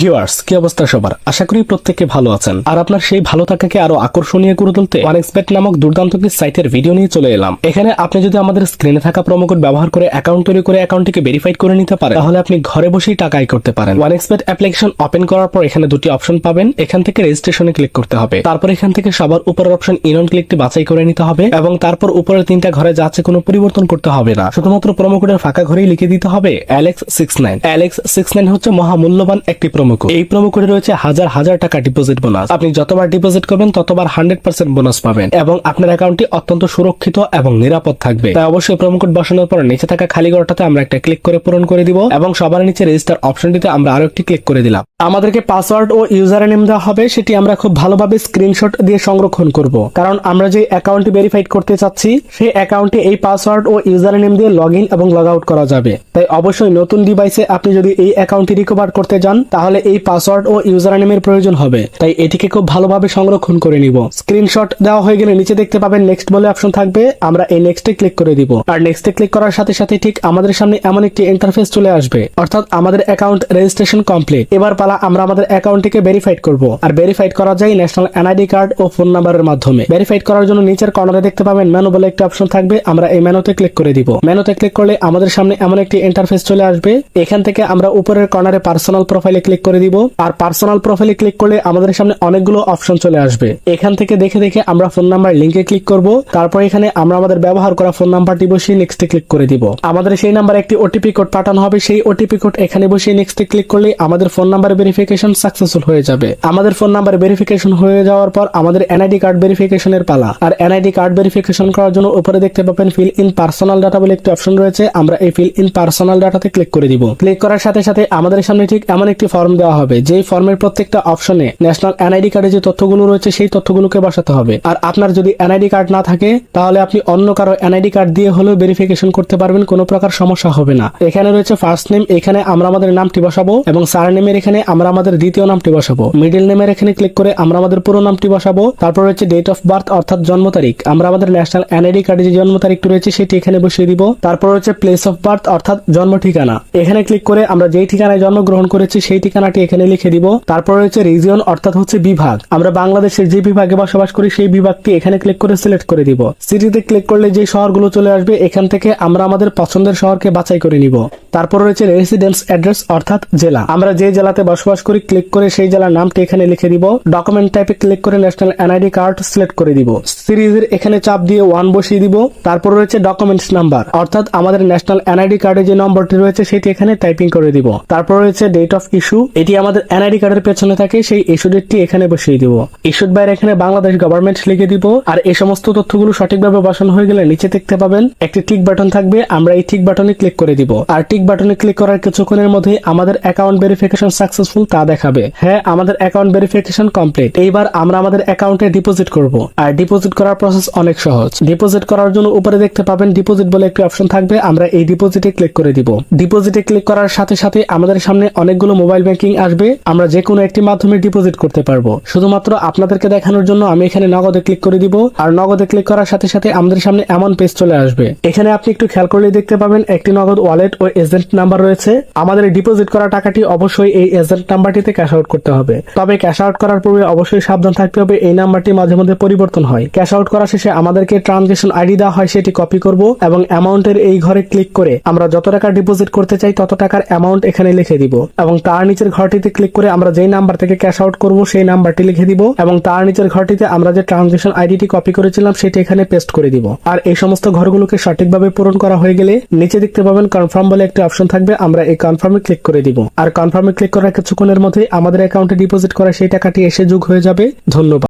Viewers কি অবস্থা সবার? আশা করি প্রত্যেকে ভালো আছেন। আর আপনার সেই ভালো থাকাকে আরও আকর্ষণীয় করে তুলতে অনেক্সপেক্ট নামক দুর্দান্ত একটি সাইটের ভিডিও নিয়ে চলে এলাম। এখানে আপনি যদি আমাদের স্ক্রিনে থাকা কোড ব্যবহার করে অ্যাকাউন্ট তৈরি করে অ্যাকাউন্টটিকে ভেরিফাইড করে নিতে পারেন, তাহলে আপনি ঘরে বসেই টাকা আয় করতে পারেন। অনেক্সপেক্ট অ্যাপ্লিকেশন ওপেন করার পর এখানে দুটি অপশন পাবেন। এখান থেকে রেজিস্ট্রেশনে ক্লিক করতে হবে। তারপর এখান থেকে সবার উপরের অপশন ইনন ক্লিকটি বাছাই করে নিতে হবে এবং তারপর উপরের তিনটা ঘরে যাচ্ছে কোনো পরিবর্তন করতে হবে না। শুধুমাত্র কোডের ফাঁকা ঘরেই লিখে দিতে হবে Alex six nine Alex six nine হচ্ছে মহামূল্যবান একটি প্রোমো কোড এই প্রোমো কোডে রয়েছে হাজার হাজার টাকা ডিপোজিট বোনাস আপনি যতবার ডিপোজিট করবেন, ততবার হান্ড্রেড পার্সেন্ট বোনাস পাবেন এবং আপনার অ্যাকাউন্টটি অত্যন্ত সুরক্ষিত এবং নিরাপদ থাকবে। তাই অবশ্যই প্রোমো কোড বসানোর পর নিচে থাকা খালি ঘরটাতে আমরা একটা ক্লিক করে পূরণ করে দিব এবং সবার নিচে রেজিস্টার অপশনটিতে আমরা আরও একটি ক্লিক করে দিলাম। আমাদেরকে পাসওয়ার্ড ও ইউজার নেম দেওয়া হবে, সেটি আমরা খুব ভালোভাবে স্ক্রিনশট দিয়ে সংরক্ষণ করব। কারণ আমরা যে অ্যাকাউন্টটি ভেরিফাইড করতে চাচ্ছি, সেই অ্যাকাউন্টে এই পাসওয়ার্ড ও ইউজার নেম দিয়ে লগ ইন এবং লগ আউট করা যাবে। তাই অবশ্যই নতুন ডিভাইসে আপনি যদি এই অ্যাকাউন্টটি রিকভার করতে যান, তাহলে এই পাসওয়ার্ড ও ইউজার নেমের প্রয়োজন হবে। তাই এটিকে খুব ভালোভাবে সংরক্ষণ করে নিব। স্ক্রিনশট দেওয়া হয়ে গেলে নিচে দেখতে পাবেন নেক্সট বলে অপশন থাকবে। আমরা এই নেক্সটে ক্লিক করে দিব। আর নেক্সটে ক্লিক করার সাথে সাথে ঠিক আমাদের সামনে এমন একটি ইন্টারফেস চলে আসবে। অর্থাৎ আমাদের অ্যাকাউন্ট রেজিস্ট্রেশন কমপ্লিট এবার পালা আমরা আমাদের অ্যাকাউন্টটিকে ভেরিফাইড করব। আর ভেরিফাইড করা যায় ন্যাশনাল এনআইডি কার্ড ও ফোন নাম্বারের মাধ্যমে। ভেরিফাইড করার জন্য নিচের কর্নারে দেখতে পাবেন মেনু বলে একটি অপশন থাকবে। আমরা এই মেনুতে ক্লিক করে দিব। মেনুতে ক্লিক করলে আমাদের সামনে এমন একটি ইন্টারফেস চলে আসবে। এখান থেকে আমরা উপরের কর্নারে পার্সোনাল প্রোফাইলে ক্লিক করে দিব। আর পার্সোনাল প্রোফাইলে ক্লিক করলে আমাদের সামনে অনেকগুলো অপশন চলে আসবে। এখান থেকে দেখে দেখে আমরা ফোন নাম্বার লিঙ্কে ক্লিক করব। তারপর এখানে আমরা আমাদের ব্যবহার করা ফোন নাম্বারটি বসিয়ে নেক্সটে ক্লিক করে দিব। আমাদের সেই নাম্বার একটি ওটিপি কোড পাঠানো হবে। সেই ওটিপি কোড এখানে বসিয়ে নেক্সটে ক্লিক করলে আমাদের ফোন নাম্বার ভেরিফিকেশন সাকসেসফুল হয়ে যাবে। আমাদের ফোন নাম্বার ভেরিফিকেশন হয়ে যাওয়ার পর আমাদের এনআইডি কার্ড ভেরিফিকেশনের পালা। আর এনআইডি কার্ড ভেরিফিকেশন করার জন্য উপরে দেখতে পাবেন ফিল ইন পার্সোনাল ডাটা বলে একটি অপশন রয়েছে। আমরা এই ফিল ইন পার্সোনাল ডাটাতে ক্লিক করে দিব। ক্লিক করার সাথে সাথে আমাদের সামনে ঠিক এমন একটি ফর্ম দেওয়া হবে। যেই ফর্মের প্রত্যেকটা অপশনে ন্যাশনাল এনআইডি কার্ডে যে তথ্যগুলো রয়েছে, সেই তথ্যগুলোকে বসাতে হবে। আর আপনার যদি এনআইডি কার্ড না থাকে, তাহলে আপনি অন্য কারও এনআইডি কার্ড দিয়ে হলেও ভেরিফিকেশন করতে পারবেন, কোনো প্রকার সমস্যা হবে না। এখানে রয়েছে ফার্স্ট নেম এখানে আমরা আমাদের নামটি বসাবো এবং সার নেমের এখানে আমরা আমাদের দ্বিতীয় নামটি বসাবো। মিডিল নেমের এখানে ক্লিক করে আমরা আমাদের পুরো নামটি বসাবো। তারপর রয়েছে ডেট অফ বার্থ অর্থাৎ জন্ম তারিখ। আমরা আমাদের ন্যাশনাল এনআইডি কার্ডে যে জন্ম তারিখটি রয়েছে, সেটি এখানে বসিয়ে দিব। তারপর রয়েছে প্লেস অফ বার্থ অর্থাৎ জন্ম ঠিকানা। এখানে ক্লিক করে আমরা যেই ঠিকানায় জন্মগ্রহণ করেছি, সেই ঠিকানাটি এখানে লিখে দিব। তারপর রয়েছে রিজিয়ন অর্থাৎ হচ্ছে বিভাগ। আমরা বাংলাদেশের যে বিভাগে বসবাস করি, সেই বিভাগটি এখানে ক্লিক করে সিলেক্ট করে দিব। সিটিতে ক্লিক করলে যে শহরগুলো চলে আসবে, এখান থেকে আমরা আমাদের পছন্দের শহরকে বাছাই করে নিব। তারপর রয়েছে রেসিডেন্স অ্যাড্রেস অর্থাৎ জেলা। আমরা যে জেলাতে বসবাস করি ক্লিক করে সেই জেলার নামটি এখানে লিখে দিব। ডকুমেন্ট টাইপে ক্লিক করে ন্যাশনাল এনআইডি কার্ড সিলেক্ট করে দিব। সিরিজের এখানে চাপ দিয়ে ওয়ান বসিয়ে দিব। তারপর রয়েছে ডকুমেন্টস নাম্বার অর্থাৎ আমাদের ন্যাশনাল এনআইডি কার্ডে যে নম্বরটি রয়েছে, সেটি এখানে টাইপিং করে দিব। তারপর রয়েছে ডেট অফ ইস্যু এটি আমাদের এনআইডি কার্ডের পেছনে থাকে, সেই ইস্যু ডেটটি এখানে বসিয়ে দিব। ইস্যুড বাইরে এখানে বাংলাদেশ গভর্নমেন্ট লিখে দিব, আর এই সমস্ত তথ্যগুলো সঠিকভাবে বসানো হয়ে গেলে নিচে দেখতে পাবেন, একটি টিক বাটন থাকবে, আমরা এই টিক বাটনে ক্লিক করে দিব। আর টিক বাটনে ক্লিক করার কিছুক্ষণের মধ্যে আমাদের অ্যাকাউন্ট ভেরিফিকেশন সাকসেসফুল তা দেখাবে। হ্যাঁ আমাদের অ্যাকাউন্ট ভেরিফিকেশন কমপ্লিট এইবার আমরা আমাদের অ্যাকাউন্টে ডিপোজিট করব। আর ডিপোজিট করার প্রসেস অনেক সহজ। ডিপোজিট করার জন্য উপরে দেখতে পাবেন ডিপোজিট বলে একটি অপশন থাকবে, আমরা এই ডিপোজিটে ক্লিক করে দিব। ডিপোজিটে ক্লিক করার সাথে সাথে আমাদের সামনে অনেকগুলো মোবাইল ব্যাংকিং আসবে, আমরা যে কোনো একটি মাধ্যমে ডিপোজিট করতে পারব। শুধুমাত্র আপনাদেরকে দেখানোর জন্য আমি এখানে নগদে ক্লিক করে দিব, আর নগদে ক্লিক করার সাথে সাথে আমাদের সামনে এমন পেজ চলে আসবে। এখানে আপনি একটু খেয়াল করলে দেখতে পাবেন একটি নগদ ওয়ালেট ও এজেন্ট নাম্বার রয়েছে। আমাদের ডিপোজিট করা টাকাটি অবশ্যই এই এজেন্ট নাম্বারটিতে ক্যাশ আউট করতে হবে। তবে ক্যাশ আউট করার পূর্বে অবশ্যই সাবধান থাকতে হবে, এই নাম্বারটি মাঝে মধ্যে পরিবর্তন হয়। ক্যাশ আউট করা শেষে আমাদেরকে ট্রানজেকশন আইডি দেওয়া হয়, সেটি কপি করব এবং অ্যামাউন্টের এই ঘরে ক্লিক করে আমরা যত টাকা ডিপোজিট করতে চাই, তত টাকার অ্যামাউন্ট এখানে লিখে দিব এবং তার নিচের ঘরটিতে ক্লিক করে আমরা যেই নাম্বার থেকে ক্যাশ আউট করব, সেই নাম্বারটি লিখে দিব এবং তার নিচের ঘরটিতে আমরা যে ট্রানজেকশন আইডিটি কপি করেছিলাম, সেটি এখানে পেস্ট করে দিব। আর এই সমস্ত ঘরগুলোকে সঠিকভাবে পূরণ করা হয়ে গেলে নিচে দেখতে পাবেন কনফার্ম বলে একটি অপশন থাকবে, আমরা এই কনফার্মে ক্লিক করে দিব। আর কনফার্মে ক্লিক করার কিছুক্ষণের মধ্যে আমাদের অ্যাকাউন্টে ডিপোজিট করা সেই টাকাটি এসে যোগ হয়ে যাবে। ধন্যবাদ।